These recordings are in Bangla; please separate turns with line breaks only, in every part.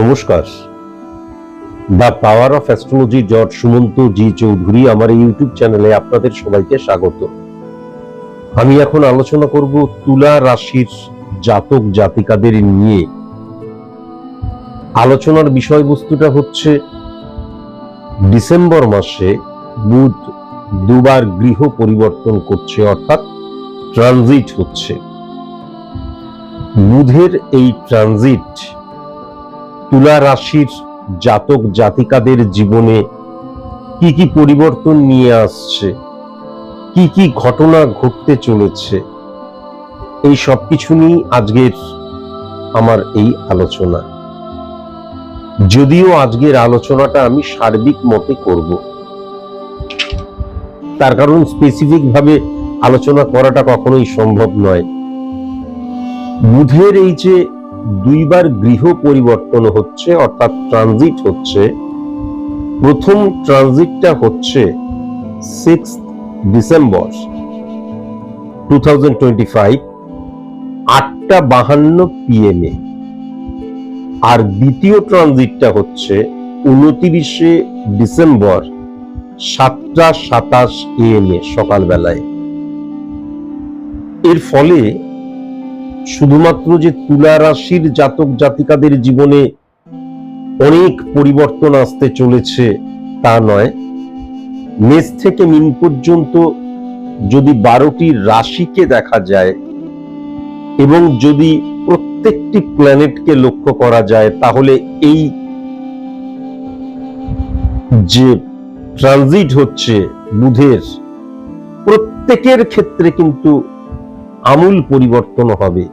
নমস্কার। The power of astrology dot Sumanta G Chowdhury আমার ইউটিউব চ্যানেলে আপনাদের সবাইকে স্বাগত। আমি এখন আলোচনা করব তুলা রাশির জাতক জাতিকাদের নিয়ে। আলোচনার বিষয়বস্তুটা হচ্ছে, ডিসেম্বর মাসে বুধ দুবার গৃহ পরিবর্তন করছে, অর্থাৎ ট্রানজিট হচ্ছে। বুধের এই ট্রানজিট তুলা রাশির জাতক জাতিকাদের জীবনে কি কি পরিবর্তন নিয়ে আসছে? কি কি ঘটনা ঘটতে চলেছে? এই সব কিছু নিয়ে আজকের আমার এই আলোচনা। যদিও আজকের আলোচনাটা আমি সার্বিক মতে করব। তার কারণ স্পেসিফিক ভাবে আলোচনা করাটা কখনোই সম্ভব নয়। বুধের এই যে দুইবার গৃহ পরিবর্তন হচ্ছে, অর্থাৎ ট্রানজিট হচ্ছে। প্রথম ট্রানজিটটা হচ্ছে six December two thousand twenty five আটটা বাহান্ন পিএম এ। আর দ্বিতীয় ট্রানজিটটা হচ্ছে উনতিরিশে ডিসেম্বর সাতটা সাতাশ এম এ, সকালবেলায়। এর ফলে শুধুমাত্র যে তুলা রাশির জাতক জাতিকাদের জীবনে অনেক পরিবর্তন আসতে চলেছে তা নয়। মেষ থেকে মিন পর্যন্ত যদি বারোটি রাশিকে দেখা যায় এবং যদি প্রত্যেকটি প্ল্যানেটকে লক্ষ্য করা যায়, তাহলে এই যে ট্রানজিট হচ্ছে বুধের, প্রত্যেকের ক্ষেত্রে কিন্তু আমূল পরিবর্তন হবে।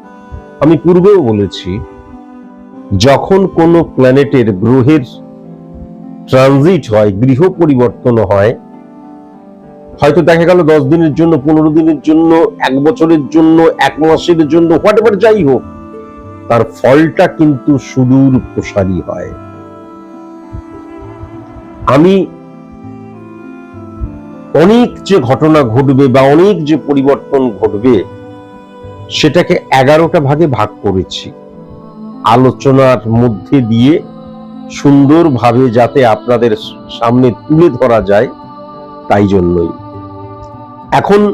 আমি পূর্বেও বলেছি, যখন কোনো প্ল্যানেটের গ্রহের ট্রানজিট হয়, গৃহ পরিবর্তন হয়, হয়তো দেখা গেল দশ দিনের জন্য, পনেরো দিনের জন্য, এক বছরের জন্য, এক মাসের জন্য হোয়াট এভার যাই হোক, তার ফলটা কিন্তু সুদূর প্রসারী হয়। আমি অনেক যে ঘটনা ঘটবে বা অনেক যে পরিবর্তন ঘটবে সেটাকে এগারোটা ভাগে ভাগ করেছি। আলোচনার মধ্যে দিয়ে সুন্দরভাবে যাতে আপনাদের সামনে তুলে ধরা যায়, তাই জন্যই। এখন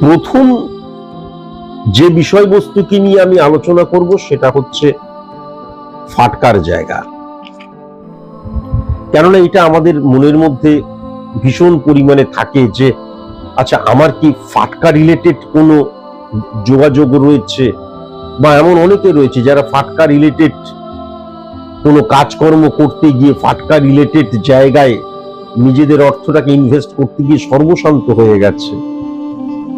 প্রথম যে বিষয়বস্তুকে নিয়ে আমি আলোচনা করব, সেটা হচ্ছে ফাটকার জায়গা। কেননা এটা আমাদের মনের মধ্যে ভীষণ পরিমাণে থাকে যে আচ্ছা আমার কি ফাটকা রিলেটেড কোনো যোগাযোগ রয়েছে বা এমন অনেকে রয়েছে যারা ফাটকা রিলেটেড কোনো কাজকর্ম করতে গিয়ে ফাটকা রিলেটেড জায়গায় নিজেদের অর্থটাকে ইনভেস্ট করতে গিয়ে সর্বশান্ত হয়ে গেছে।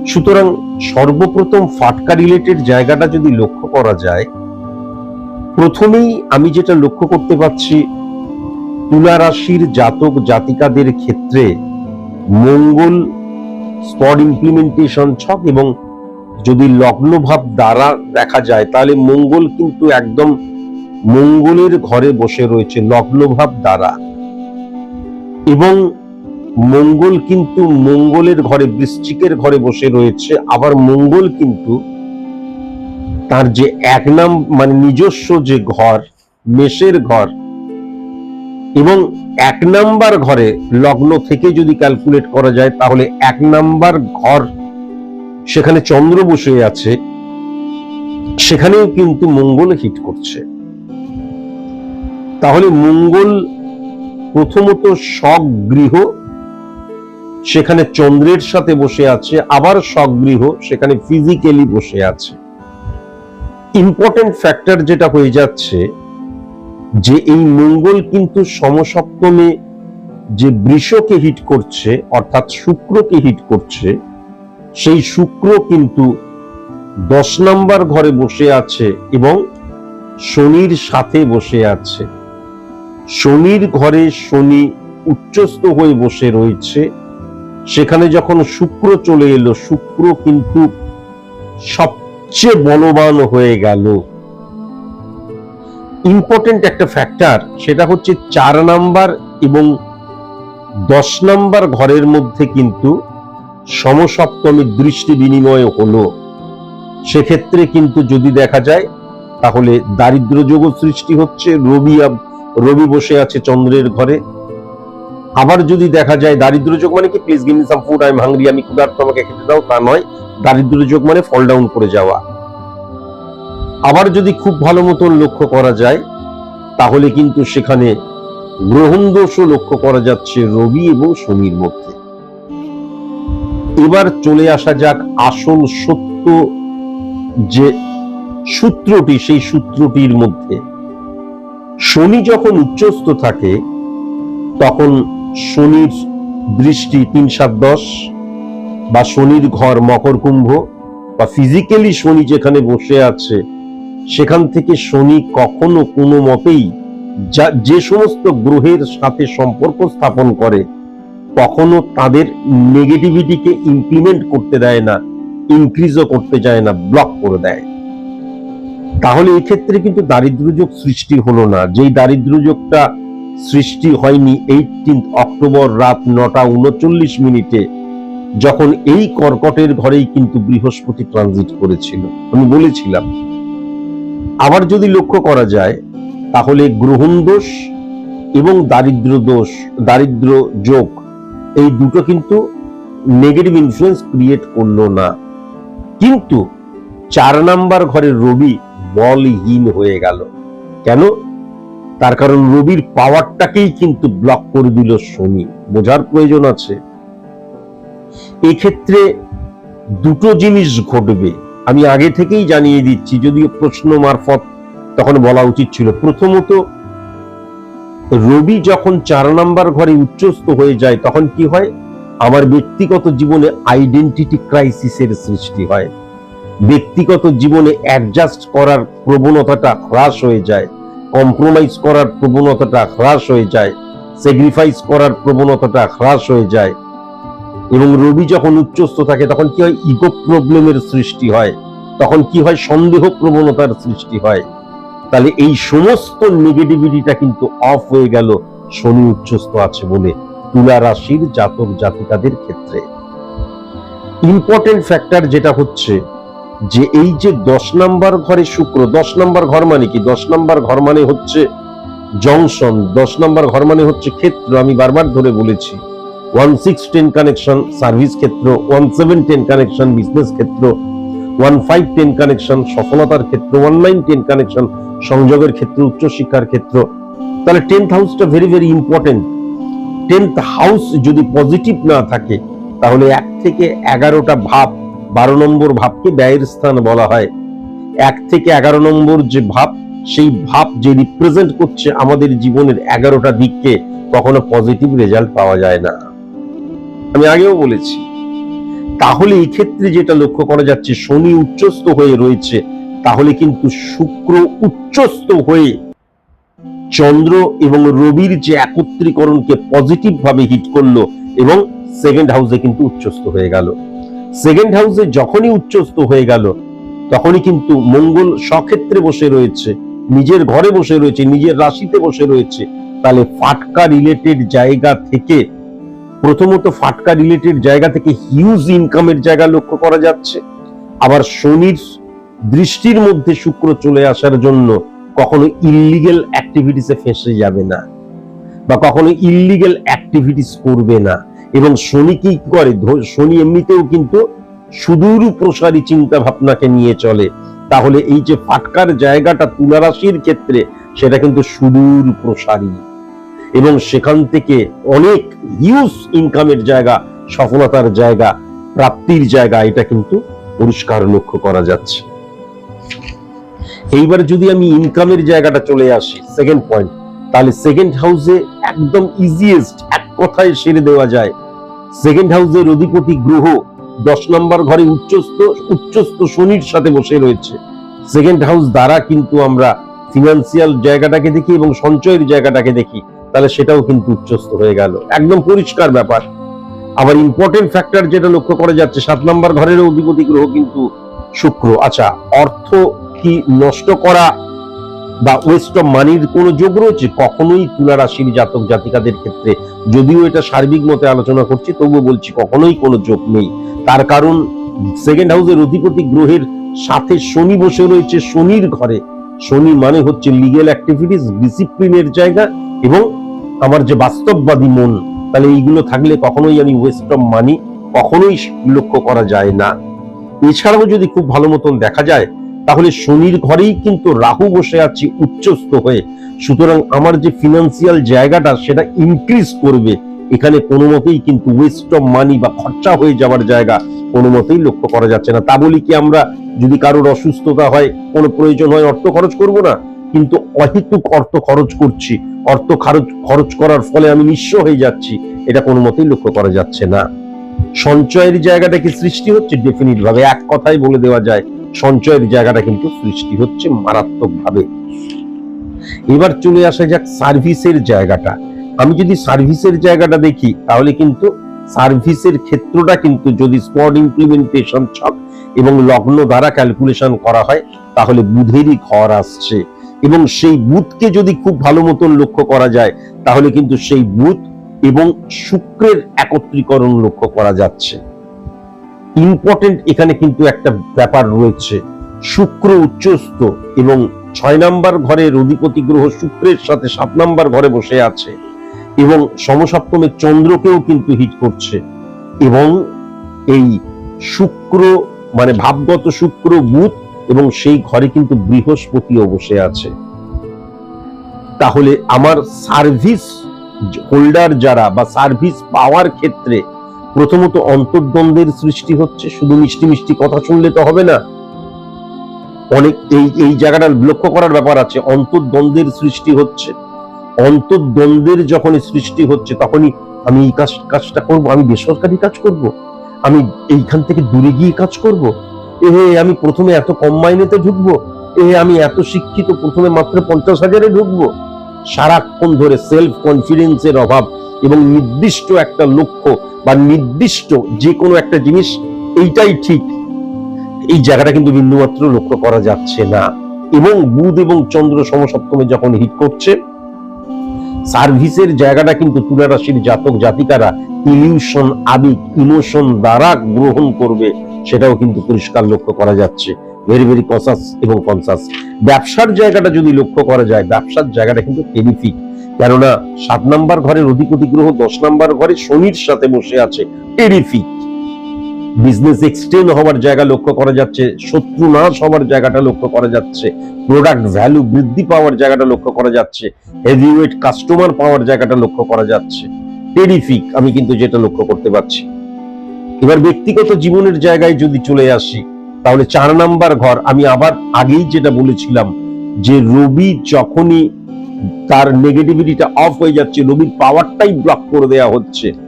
সুতরাং সর্বপ্রথম ফাটকা রিলেটেড জায়গাটা যদি লক্ষ্য করা যায়, প্রথমেই আমি যেটা লক্ষ্য করতে পারছি, তুলা রাশির জাতক জাতিকাদের ক্ষেত্রে মঙ্গল স্পট ইমপ্লিমেন্টেশন ছক এবং যদি লগ্ন ভাব দ্বারা দেখা যায়, তাহলে মঙ্গল কিন্তু একদম মঙ্গলের ঘরে বসে রয়েছে লগ্ন ভাব দ্বারা। এবং মঙ্গল কিন্তু মঙ্গলের ঘরে, বৃশ্চিকের ঘরে বসে রয়েছে, আবার মঙ্গল কিন্তু তার যে এক নাম মানে নিজস্ব যে ঘর, মেষের ঘর, এবং এক নাম্বার ঘরে লগ্ন থেকে যদি ক্যালকুলেট করা যায়, তাহলে এক নাম্বার ঘর সেখানে চন্দ্র বসে আছে। সেখানেও কিন্তু মঙ্গল হিট করছে। তাহলে মঙ্গল প্রথমত স্বগৃহ সেখানে চন্দ্রের সাথে বসে আছে, আবার স্বগৃহ সেখানে ফিজিক্যালি বসে আছে। ইম্পর্টেন্ট ফ্যাক্টর যেটা হয়ে যাচ্ছে, যে এই মঙ্গল কিন্তু সমসপ্তমে যে বৃষকে হিট করছে, অর্থাৎ শুক্রকে হিট করছে সেই শুক্র কিন্তু দশ নম্বর ঘরে বসে আছে এবং শনির সাথে বসে আছে। শনির ঘরে শনি উচ্চস্থ হয়ে বসে রয়েছে। সেখানে যখন শুক্র চলে এলো, শুক্র কিন্তু সবচেয়ে বলবান হয়ে গেল। ইম্পর্টেন্ট একটা ফ্যাক্টর সেটা হচ্ছে চার নাম্বার এবং দশ নাম্বার ঘরের মধ্যে কিন্তু সমসপ্তমী দৃষ্টি বিনিময় হলো। সেক্ষেত্রে কিন্তু যদি দেখা যায়, তাহলে দারিদ্র যোগ সৃষ্টি হচ্ছে। রবি রবি বসে আছে চন্দ্রের ঘরে। আবার যদি দেখা যায় দারিদ্র যোগ মানে কি? Please gimme some food I am hungry আমি ক্ষুধার্ত, আমাকে খেতে দাও। তা নয়। দারিদ্র যোগ মানে ফল ডাউন করে যাওয়া। আবার যদি খুব ভালো মতন লক্ষ্য করা যায়, তাহলে কিন্তু সেখানে গ্রহণ দোষও লক্ষ্য করা যাচ্ছে রবি এবং শনির মধ্যে। এবার চলে আসা যাক আসল সত্য যে সূত্রটি, সেই সূত্রটির মধ্যে। শনি যখন উচ্চস্থ থাকে, তখন শনির দৃষ্টি তিন সাত দশ, বা শনির ঘর মকর কুম্ভ, বা ফিজিক্যালি শনি যেখানে বসে আছে, সেখান থেকে শনি কখনো কোনো মতেই যা, যে সমস্ত গ্রহের সাথে সম্পর্ক স্থাপন করে কখনো তাদের নেগেটিভিটিকে ইমপ্লিমেন্ট করতে দেয় না ইনক্রিজও করতে যায় না ব্লক করে দেয়। তাহলে এক্ষেত্রে কিন্তু দারিদ্র্যযোগ সৃষ্টি হলো না। যেই দারিদ্র্যযোগটা সৃষ্টি হয়নি এইটিন অক্টোবর রাত নটা উনচল্লিশ মিনিটে, যখন এই কর্কটের ঘরেই কিন্তু বৃহস্পতি ট্রানজিট করেছিল। আমি বলেছিলাম, আবার যদি লক্ষ্য করা যায়, তাহলে গ্রহণ দোষ এবং দারিদ্র দোষ দারিদ্র যোগ এই দুটো কিন্তু নেগেটিভ ইনফ্লুয়েন্স ক্রিয়েট করল না। কিন্তু চার নাম্বার ঘরে রবি বলহীন হয়ে গেল। কেন? তার কারণ রবির পাওয়ারটাকেই কিন্তু ব্লক করে দিল শনি। বোঝার প্রয়োজন আছে। এক্ষেত্রে দুটো জিনিস ঘটবে। আমি আগে থেকেই জানিয়ে দিচ্ছি, যদিও প্রশ্ন মারফত তখন বলা উচিত ছিল। প্রথমত রবি যখন চার নাম্বার ঘরে উচ্চস্থ হয়ে যায়, তখন কি হয়? আমার ব্যক্তিগত জীবনে আইডেন্টিটি ক্রাইসিসের সৃষ্টি হয়। ব্যক্তিগত জীবনে অ্যাডজাস্ট করার প্রবণতাটা হ্রাস হয়ে যায়। কম্প্রোমাইজ করার প্রবণতাটা হ্রাস হয়ে যায়। স্যাক্রিফাইস করার প্রবণতাটা হ্রাস হয়ে যায়। এবং রবি যখন উচ্চস্থ থাকে, তখন কি হয়? ইগো প্রবলেমের সৃষ্টি হয়। তখন কি হয়? সন্দেহ প্রবণতার সৃষ্টি হয়। তাহলে এই সমস্ত নেগেটিভিটিটা কিন্তু অফ হয়ে গেল, শনি উচ্চস্থ আছে বলে তুলা রাশির জাতক জাতিকাদের ক্ষেত্রে। ইম্পর্টেন্ট ফ্যাক্টর যেটা হচ্ছে যে এই যে দশ নাম্বার ঘরে শুক্র, দশ নাম্বার ঘর মানে কি? দশ নাম্বার ঘর মানে হচ্ছে জংশন, দশ নাম্বার ঘর মানে হচ্ছে ক্ষেত্র। আমি বারবার ধরে বলেছি one six ten connection service ক্ষেত্র one seven ten connection business ক্ষেত্র ওয়ান ফাইভ টেন কানেকশন সফলতার ক্ষেত্র, ওয়ান টেন কানেকশন সংযোগের ক্ষেত্র, উচ্চশিক্ষার ক্ষেত্র। তাহলে tenth হাউসটা very very important tenth house যদি পজিটিভ না থাকে, তাহলে এক থেকে এগারোটা ভাব, বারো নম্বর ভাবকে ব্যয়ের স্থান বলা হয়। এক থেকে এগারো নম্বর যে ভাব, সেই ভাব যে রিপ্রেজেন্ট করছে আমাদের জীবনের এগারোটা দিককে, কখনো পজিটিভ রেজাল্ট পাওয়া যায় না। আমি আগেও বলেছি তাহলে এই ক্ষেত্রে যেটা লক্ষ্য করা যাচ্ছে, শনি উচ্চস্থ হয়ে রয়েছে, তাহলে কিন্তু শুক্র উচ্চস্থ হয়ে চন্দ্র এবং রবির যে একত্রীকরণকে পজিটিভ ভাবে হিট করল এবং সেকেন্ড হাউসে কিন্তু উচ্চস্থ হয়ে গেল। সেকেন্ড হাউসে যখনই উচ্চস্থ হয়ে গেল, তখনই কিন্তু মঙ্গল সক্ষেত্রে বসে রয়েছে, নিজের ঘরে বসে রয়েছে, নিজের রাশিতে বসে রয়েছে, তাহলে ফাটকা রিলেটেড জায়গা থেকে প্রথমত ফাটকা রিলেটেড জায়গা থেকে হিউজ ইনকামের জায়গা লক্ষ্য করা যাচ্ছে। আবার শনির দৃষ্টির মধ্যে শুক্র চলে আসার জন্য কখনো ইল্লিগেল অ্যাক্টিভিটিসে ফেসে যাবে না বা কখনো ইল্লিগেল অ্যাক্টিভিটিস করবে না। এবং শনি কি করে? শনি এমনিতেও কিন্তু সুদূর প্রসারী চিন্তা ভাবনাকে নিয়ে চলে। তাহলে এই যে ফাটকার জায়গাটা তুলা রাশির ক্ষেত্রে সেটা কিন্তু সুদূর প্রসারী। এবং সেখান থেকে অনেক হিউজ ইনকামের জায়গা, সফলতার জায়গা, প্রাপ্তির জায়গা এটা কিন্তু পরিষ্কার লক্ষ্য করা যাচ্ছে। এইবার যদি আমি ইনকামের জায়গাটা চলে আসি সেকেন্ড পয়েন্ট তাহলে সেকেন্ড হাউসে একদম ইজিয়েস্ট এক কথায় সেরে দেওয়া যায়। সেকেন্ড হাউসের অধিপতি গ্রহ দশ নম্বর ঘরে উচ্চস্থ উচ্চস্থ শনির সাথে বসে রয়েছে। সেকেন্ড হাউস দ্বারা কিন্তু আমরা ফিনান্সিয়াল জায়গাটাকে দেখি এবং সঞ্চয়ের জায়গাটাকে দেখি। তাহলে সেটাও কিন্তু উচ্চস্থ হয়ে গেল। একদম পরিষ্কার ব্যাপার। আবার ইম্পর্টেন্ট ফ্যাক্টর যেটা লক্ষ্য করা যাচ্ছে, সাত নম্বর ঘরের অধিপতি গ্রহ কিন্তু শুক্র। আচ্ছা অর্থ কি নষ্ট করা বা ওয়েস্ট অফ মানির কোনো যোগ রয়েছে? কখনোই তুলা রাশির জাতক জাতিকাদের ক্ষেত্রে। যদিও এটা সার্বিক মতে আলোচনা করছি, তবুও বলছি কখনোই কোনো যোগ নেই। তার কারণ সেকেন্ড হাউসের অধিপতি গ্রহের সাথে শনি বসে রয়েছে, শনির ঘরে। শনি মানে হচ্ছে লিগেল অ্যাক্টিভিটিস ডিসিপ্লিনের জায়গা এবং আমার যে বাস্তববাদী মন, তাহলে এইগুলো থাকলে কখনোই আমি ওয়েস্ট অফ মানি, কখনোই লক্ষ্য করা যায় না। এছাড়াও যদি খুব ভালো মতন দেখা যায়, তাহলে শনির ঘরেই কিন্তু রাহু বসে আছে উচ্চস্থ হয়ে। সুতরাং আমার যে ফিনান্সিয়াল জায়গাটা, সেটা ইনক্রিজ করবে। এখানে কোনো মতেই কিন্তু ওয়েস্ট অফ মানি বা খরচা হয়ে যাওয়ার জায়গা কোনো মতেই লক্ষ্য করা যাচ্ছে না। তা বলি কি আমরা যদি কারোর অসুস্থতা হয়, কোনো প্রয়োজন হয়, অর্থ খরচ করব না? কিন্তু অহেতুক অর্থ খরচ করছি। অর্থ খরচ খরচ করার ফলে আমি নিঃস্ব হয়ে যাচ্ছি। এটা কোনো মতেই লক্ষ্য করা যাচ্ছে না। সঞ্চয়ের জায়গাটা কি সৃষ্টি হচ্ছে? ডেফিনিট ভাবে এক কথাই বলে দেওয়া যায়, সঞ্চয়ের জায়গাটা কিন্তু সৃষ্টি হচ্ছে মারাত্মক ভাবে এবার চলে আসা যাক সার্ভিসের জায়গাটা। আমি যদি সার্ভিসের জায়গাটা দেখি, তাহলে কিন্তু সার্ভিসের ক্ষেত্রটা কিন্তু যদি স্পট ইমপ্লিমেন্টেশন ছক এবং লগ্ন দ্বারা ক্যালকুলেশন করা হয়, তাহলে বুধেরই ঘর আসছে। এবং সেই বুধকে যদি খুব ভালো মতন লক্ষ্য করা যায়, তাহলে কিন্তু সেই বুধ এবং শুক্রের একত্রীকরণ লক্ষ্য করা যাচ্ছে। ইম্পর্টেন্ট এখানে কিন্তু একটা ব্যাপার রয়েছে। শুক্র উচ্চস্থ এবং ছয় নাম্বার ঘরের অধিপতি গ্রহ শুক্রের সাথে সাত নাম্বার ঘরে বসে আছে। এবং সমসপ্তমের চন্দ্রকেও কিন্তু হিট করছে। এবং এই শুক্র মানে ভাবগত শুক্র, বুধ এবং সেই ঘরে কিন্তু বৃহস্পতিও বসে আছে। তাহলে আমার সার্ভিস হোল্ডার যারা বা সার্ভিস পাওয়ার ক্ষেত্রে প্রথমত অন্তর্দ্বন্দ্বের সৃষ্টি হচ্ছে, শুধু মিষ্টি মিষ্টি কথা শুনলে তো হবে না। অনেক এই এই জায়গাটা লক্ষ্য করার ব্যাপার আছে, অন্তর্দ্বন্দ্বের সৃষ্টি হচ্ছে। অন্তর্দ্বন্দ্বের যখন সৃষ্টি হচ্ছে, তখনই আমি এই কাজ কাজটা করব, আমি বেসরকারি কাজ করব, আমি এইখান থেকে দূরে গিয়ে কাজ করব। এ আমি প্রথমে এত কম মাইনেতে ঢুকবো, এ আমি এত শিক্ষিত, প্রথমে মাত্র পঞ্চাশ হাজারে ঢুকবো। সারাক্ষণ ধরে সেলফ কনফিডেন্সের অভাব এবং নির্দিষ্ট একটা লক্ষ্য বা নির্দিষ্ট যে কোনো একটা জিনিস, এইটাই ঠিক। এই জায়গাটা কিন্তু বিন্দুমাত্র লক্ষ্য করা যাচ্ছে না। এবং বুধ এবং চন্দ্র সমসপ্তমে যখন হিট করছে সার্ভিসের জায়গাটা কিন্তু তুলা রাশির জাতক জাতিকারা ইলিউশন, আবেগ, ইমোশন দ্বারা গ্রহণ করবে, সেটাও কিন্তু পরিষ্কার লক্ষ্য করা যাচ্ছে। ভেরি ভেরি কনসাস এবং কনসাস ব্যবসার জায়গাটা যদি লক্ষ্য করা যায়, ব্যবসার জায়গাটা কিন্তু টেরিফিক কেননা, সাত নাম্বার ঘরের অধিপতি গ্রহ, দশ নাম্বার ঘরে শনির সাথে বসে আছে টেরিফিক বিজনেস এক্সটেন্ড হওয়ার জায়গা লক্ষ্য করা যাচ্ছে শত্রু নাশ হওয়ার জায়গাটা লক্ষ্য করা যাচ্ছে প্রোডাক্ট ভ্যালু বৃদ্ধি পাওয়ার জায়গাটা লক্ষ্য করা যাচ্ছে হেভিওয়েট কাস্টমার পাওয়ার জায়গাটা লক্ষ্য করা যাচ্ছে টেরিফিক আমি কিন্তু যেটা লক্ষ্য করতে পারছি। এবার ব্যক্তিগত জীবনের জায়গায় যদি চলে আসি, তাহলে চার নাম্বার ঘর, আমি আবার আগেই যেটা বলেছিলাম, যে রবি যখনই তার নেগেটিভিটিটা অফ হয়ে যাচ্ছে, রবির পাওয়ারটাই ব্লক করে দেওয়া হচ্ছে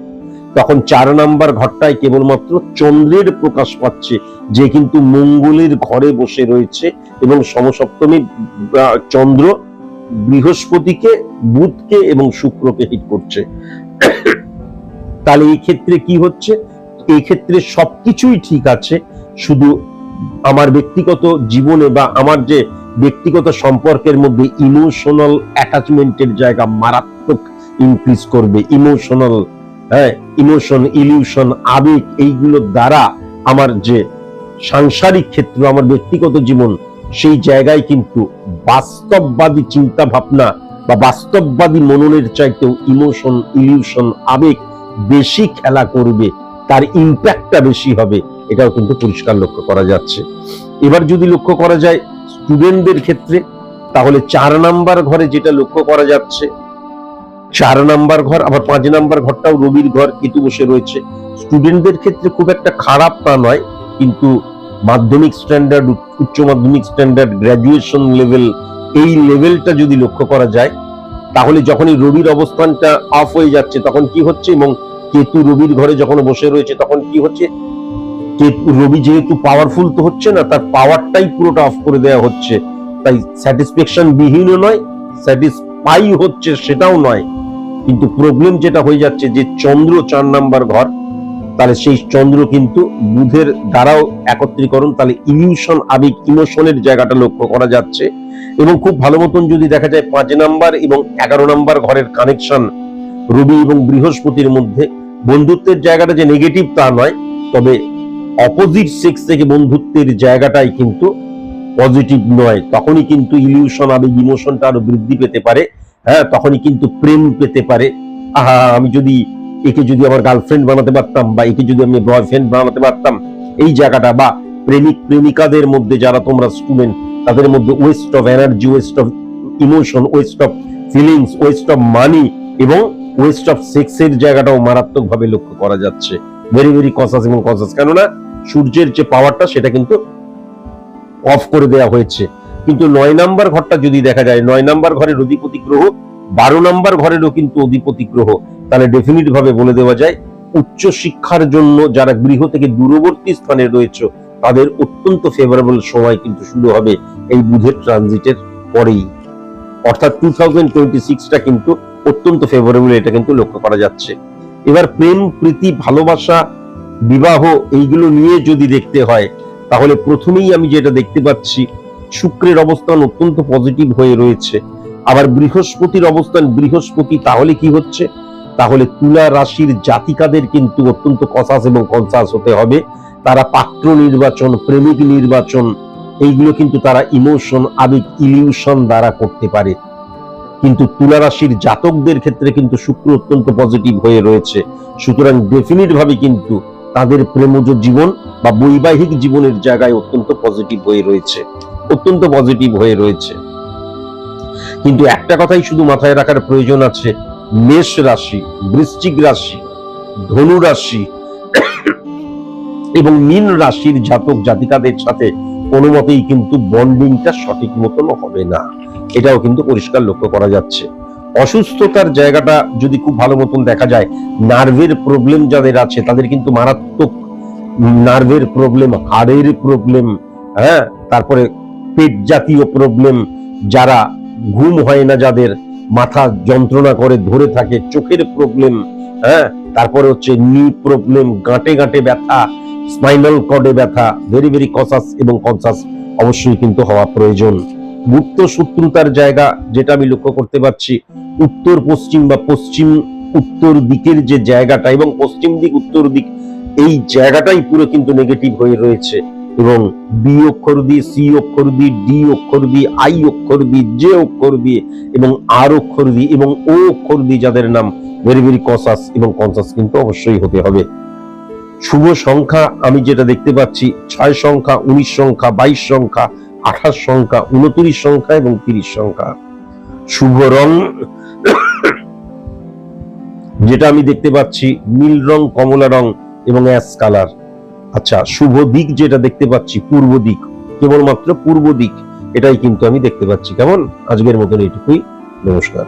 তখন চার নাম্বার ঘরটায় কেবলমাত্র চন্দ্রের প্রকাশ পাচ্ছে, যে কিন্তু মঙ্গলের ঘরে বসে রয়েছে এবং সমসপ্তমী চন্দ্র বৃহস্পতিকে, বুধকে এবং শুক্রকে হিট করছে। তাহলে এই ক্ষেত্রে কি হচ্ছে? এই ক্ষেত্রে সবকিছুই ঠিক আছে, শুধু আমার ব্যক্তিগত জীবনে বা আমার যে ব্যক্তিগত সম্পর্কের মধ্যে ইমোশনাল অ্যাটাচমেন্টের জায়গা মারাত্মক ইনক্রিজ করবে ইমোশনাল ইমোশন ইলিউশন আবেগ এইগুলোর দ্বারা আমার যে সাংসারিক ক্ষেত্র, আমার ব্যক্তিগত জীবন, সেই জায়গায় কিন্তু বাস্তববাদী চিন্তা ভাবনা বা বাস্তববাদী মননের চাইতেও ইমোশন ইলিউশন আবেগ বেশি খেলা করবে, তার ইম্প্যাক্টটা বেশি হবে, এটাও কিন্তু পরিষ্কার লক্ষ্য করা যাচ্ছে। এবার যদি লক্ষ্য করা যায় স্টুডেন্টদের ক্ষেত্রে, তাহলে চার নাম্বার ঘরে যেটা লক্ষ্য করা যাচ্ছে চার নাম্বার ঘর, আবার পাঁচ নাম্বার ঘরটাও রবির ঘর, কেতু বসে রয়েছে। স্টুডেন্টদের ক্ষেত্রে খুব একটা খারাপ তা নয়, কিন্তু মাধ্যমিক স্ট্যান্ডার্ড উচ্চ মাধ্যমিক স্ট্যান্ডার্ড গ্র্যাজুয়েশন লেভেল এই লেভেলটা যদি লক্ষ্য করা যায়, তাহলে যখনই রবির অবস্থানটা অফ হয়ে যাচ্ছে, তখন কি হচ্ছে? এবং কেতু রবির ঘরে যখন বসে রয়েছে, তখন কি হচ্ছে? কেতু, রবি যেহেতু পাওয়ারফুল তো হচ্ছে না, তার পাওয়ারটাই পুরোটা অফ করে দেওয়া হচ্ছে। তাই স্যাটিসফ্যাকশন বিহীনও নয় স্যাটিসফাই হচ্ছে, সেটাও নয়। কিন্তু প্রবলেম যেটা হয়ে যাচ্ছে যে চন্দ্র চার নাম্বার ঘর, তাহলে সেই চন্দ্র কিন্তু বুধের দ্বারাও একত্রীকরণ, তাহলে ইলিউশন আবেগ ইমোশনের জায়গাটা লক্ষ্য করা যাচ্ছে। এবং খুব ভালো মতন যদি দেখা যায় পাঁচ নাম্বার এবং এগারো নাম্বার ঘরের কানেকশন রবি এবং বৃহস্পতির মধ্যে, বন্ধুত্বের জায়গাটা যে নেগেটিভ তা নয়, তবে অপোজিট সেক্স থেকে বন্ধুত্বের জায়গাটাই কিন্তু পজিটিভ নয়। তখনই কিন্তু ইলিউশন আবেগ ইমোশনটা আরও বৃদ্ধি পেতে পারে। হ্যাঁ তখনই কিন্তু প্রেম পেতে পারে। আহা, আমি যদি একে যদি আমার গার্লফ্রেন্ড বানাতে পারতাম বা একে যদি আমি বয়ফ্রেন্ড বানাতে পারতাম, এই জায়গাটা বা প্রেমিক, প্রেমিকাদের মধ্যে যারা তোমরা স্টুডেন্ট তাদের মধ্যে waste of energy waste of emotion waste of feelings waste of money এবং ওয়েস্ট অফ সেক্সের জায়গাটাও মারাত্মক ভাবে লক্ষ্য করা যাচ্ছে। ভেরি ভেরি কসাস এবং কসাস কেননা সূর্যের যে পাওয়ারটা সেটা কিন্তু অফ করে দেওয়া হয়েছে। কিন্তু নয় নাম্বার ঘরটা যদি দেখা যায়, নয় নাম্বার ঘরের অধিপতি গ্রহ, বারো নাম্বার ঘরেরও কিন্তু অধিপতি গ্রহ। তাহলে ডেফিনিট ভাবে বলে দেওয়া যায়, উচ্চ শিক্ষার জন্য যারা গৃহ থেকে দূরবর্তী স্থানে রয়েছে, তাদের অত্যন্ত ফেভারেবল সময় কিন্তু শুরু হবে এই বুধের ট্রানজিটের পরেই। অর্থাৎ টু থাউজেন্ড টোয়েন্টি সিক্সটা কিন্তু অত্যন্ত ফেভারেবল এটা কিন্তু লক্ষ্য করা যাচ্ছে। এবার প্রেম, প্রীতি, ভালোবাসা, বিবাহ, এইগুলো নিয়ে যদি দেখতে হয়, তাহলে প্রথমেই আমি যেটা দেখতে পাচ্ছি শুক্রের অবস্থান অত্যন্ত পজিটিভ হয়ে রয়েছে। আবার বৃহস্পতির অবস্থান বৃহস্পতি তাহলে কি হচ্ছে? তাহলে তুলা রাশির জাতিকাদের কিন্তু অত্যন্ত কসাস এবং কনসাস হতে হবে। তারা পাত্র নির্বাচন, প্রেমিক নির্বাচন, এইগুলো কিন্তু তারা ইমোশন আবেগ ইলিউশন দ্বারা করতে পারে। কিন্তু তুলা রাশির জাতকদের ক্ষেত্রে কিন্তু শুক্র অত্যন্ত পজিটিভ হয়ে রয়েছে। সুতরাং ডেফিনিট ভাবে কিন্তু তাদের প্রেমজ জীবন বা বৈবাহিক জীবনের জায়গায় অত্যন্ত পজিটিভ হয়ে রয়েছে। অত্যন্ত পজিটিভ হয়ে রয়েছে। কিন্তু একটা কথাই শুধু মাথায় রাখার প্রয়োজন আছে, মেষ রাশি, বৃশ্চিক রাশি, ধনু রাশি এবং মীন রাশির জাতক জাতিকাদের সাথে কোনো মতেই কিন্তু বন্ডিংটা সঠিক মতন হবে না। এটাও কিন্তু পরিষ্কার লক্ষ্য করা যাচ্ছে। অসুস্থতার জায়গাটা যদি খুব ভালো মতন দেখা যায়, নার্ভের প্রবলেম যাদের আছে, তাদের কিন্তু মারাত্মক নার্ভের প্রবলেম হাড়ের প্রবলেম হ্যাঁ তারপরে পেট জাতীয় প্রবলেম যারা ঘুম হয় না, যাদের মাথা যন্ত্রণা করে, ধরে থাকে, চোখের প্রবলেম হ্যাঁ? তারপরে হচ্ছে নি প্রবলেম গাঁটে গাঁটে ব্যথা স্পাইনাল কর্ডে ব্যথা ভেরি ভেরি কসাস এবং কনসাস অবশ্যই কিন্তু হওয়া প্রয়োজন। গুপ্ত শত্রুতার জায়গা যেটা আমি লক্ষ্য করতে পারছি, উত্তর, পশ্চিম বা পশ্চিম উত্তর দিকের যে জায়গাটা এবং পশ্চিম দিক, উত্তর দিক, এই জায়গাটাই পুরো কিন্তু নেগেটিভ হয়ে রয়েছে। এবং বি অক্ষর দিয়ে সি অক্ষর দিয়ে ডি অক্ষর দিয়ে আই অক্ষর দিয়ে জে অক্ষর দিয়ে এবং আর অক্ষর দিয়ে এবং ও অক্ষর দিয়ে যাদের নাম ভেরি ভেরি কসাস এবং কনসাস কিন্তু অবশ্যই হতে হবে। শুভ সংখ্যা আমি যেটা দেখতে পাচ্ছি, ছয় সংখ্যা, উনিশ সংখ্যা, বাইশ সংখ্যা, আঠাশ সংখ্যা, উনত্রিশ সংখ্যা এবং তিরিশ সংখ্যা। শুভ রং, যেটা আমি দেখতে পাচ্ছি নীল রং, কমলা রং এবং অ্যাশ কালার। আচ্ছা শুভ দিক যেটা দেখতে পাচ্ছি, পূর্ব দিক, কেবলমাত্র পূর্ব দিক, এটাই কিন্তু আমি দেখতে পাচ্ছি। কেমন? আজকের মতন এইটুকুই। নমস্কার।